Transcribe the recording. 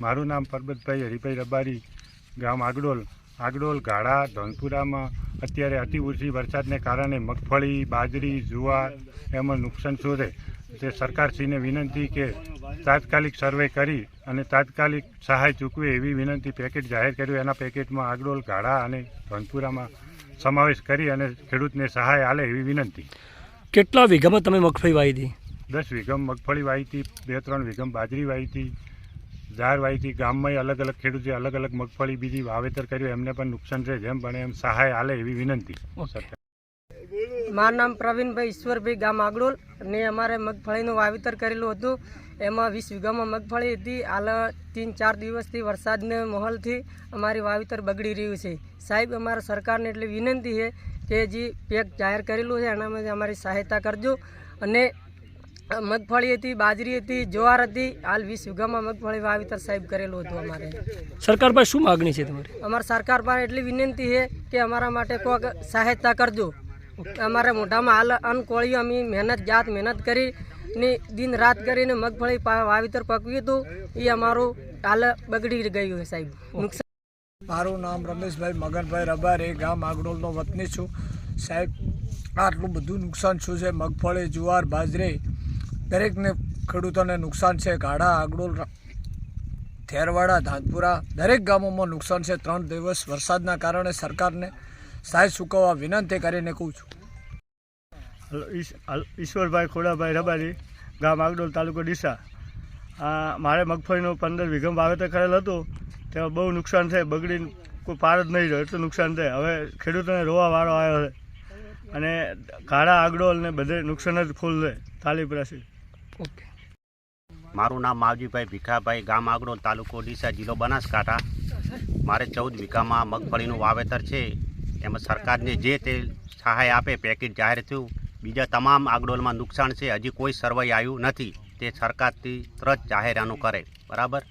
મારું નામ પરબતભાઈ હરિભાઈ રબારી ગામ આગડોલ. આગડોલ ગાળા ધનપુરામાં. અત્યારે અતિવૃષ્ટિ વરસાદને કારણે મગફળી બાજરી જુવાર એમાં નુકસાન શોધે. તે સરકારશ્રીને વિનંતી કે તાત્કાલિક સર્વે કરી અને તાત્કાલિક સહાય ચૂકવે એવી વિનંતી પેકેટ જાહેર કર્યું. એના પેકેટમાં આગડોલ ગાળા અને ધનપુરામાં સમાવેશ કરી અને ખેડૂતને સહાય આલે એવી વિનંતી. કેટલા વીઘામાં તમે મગફળી વાવી હતી? દસ વીઘમ મગફળી વાવી હતી બે ત્રણ વીઘમ બાજરી વાવી હતી. ઝાર વાવી હતી ગામમાં અલગ અલગ ખેડૂતોએ અલગ અલગ મગફળી બીજી વાવેતર કર્યું એમને પણ નુકસાન છે જેમ પણ એમ સહાય હાલે એવી વિનંતી. મારું નામ પ્રવીણભાઈ ઈશ્વરભાઈ ગામ આગડોલ અને અમારે મગફળીનું વાવેતર કરેલું હતું. એમાં વીસ વીઘામાં મગફળી હતી. હાલ ત્રણ ચાર દિવસથી વરસાદને માહોલથી અમારી વાવેતર બગડી રહ્યું છે. સાહેબ અમારા સરકારને એટલી વિનંતી છે કે જે પેક જાહેર કરેલું છે એનામાં અમારી સહાયતા કરજો અને મગફળી હતી બાજરી હતી જુવાર હતી. હાલ વીસ વીઘામાં મગફળી વાવેતર સાહેબ કરેલું હતું અમારે. સરકાર પાસે શું માગણી છે તમારી? અમારી સરકાર પાસે એટલી વિનંતી છે કે અમારા માટે કોઈક સહાયતા કરજો. અમારે મોઢામાં હાલ અનકોળી અમે મહેનત જાત મહેનત કરી ને દિન રાત કરીને મગફળી વાવેતર પકવ્યું હતું. એ અમારું હાલ બગડી ગયું છે સાહેબ. નુકસાન મારું નામ રમેશભાઈ મગનભાઈ રબારી ગામ આગડોલનો વતની છું. સાહેબ આટલું બધું નુકસાન શું છે? મગફળી જુવાર બાજરી દરેકને ખેડૂતોને નુકસાન છે. ગાડા આગડોલ થેરવાડા, ધાનપુરા, દરેક ગામોમાં નુકસાન છે. ત્રણ દિવસ વરસાદના કારણે સરકારને સહાય ચૂકવવા વિનંતી કરીને કહું છું. ઈશ્વરભાઈ ખોડાભાઈ રબારી, ગામ આગડોલ તાલુકો ડીસા. આ મારે મગફળીનું પંદર વીઘમ વાવેતર કરેલ હતું. તેમાં બહુ નુકસાન થાય, બગડી કોઈ પાર જ નહીં રહ્યો, એટલું નુકસાન થાય. હવે ખેડૂતોને રોવા વાળો આવ્યો છે. અને કાળા આગડોલ ને બધે નુકસાન જ ફૂલ છે તાલીપરાસી ઓકે. મારું નામ માવજીભાઈ ભીખાભાઈ ગામ આગડોલ તાલુકો ડીસા જિલ્લો બનાસકાંઠા. મારે ચૌદ વીઘામાં મગફળીનું વાવેતર છે. એમાં સરકારને જે તે સહાય આપે, પેકેજ જાહેર થયું. બીજા તમામ આગડોલમાં નુકસાન છે. હજી કોઈ સર્વે આવ્યું નથી. તે સરકારથી તરત જાહેર આનું કરે. બરાબર?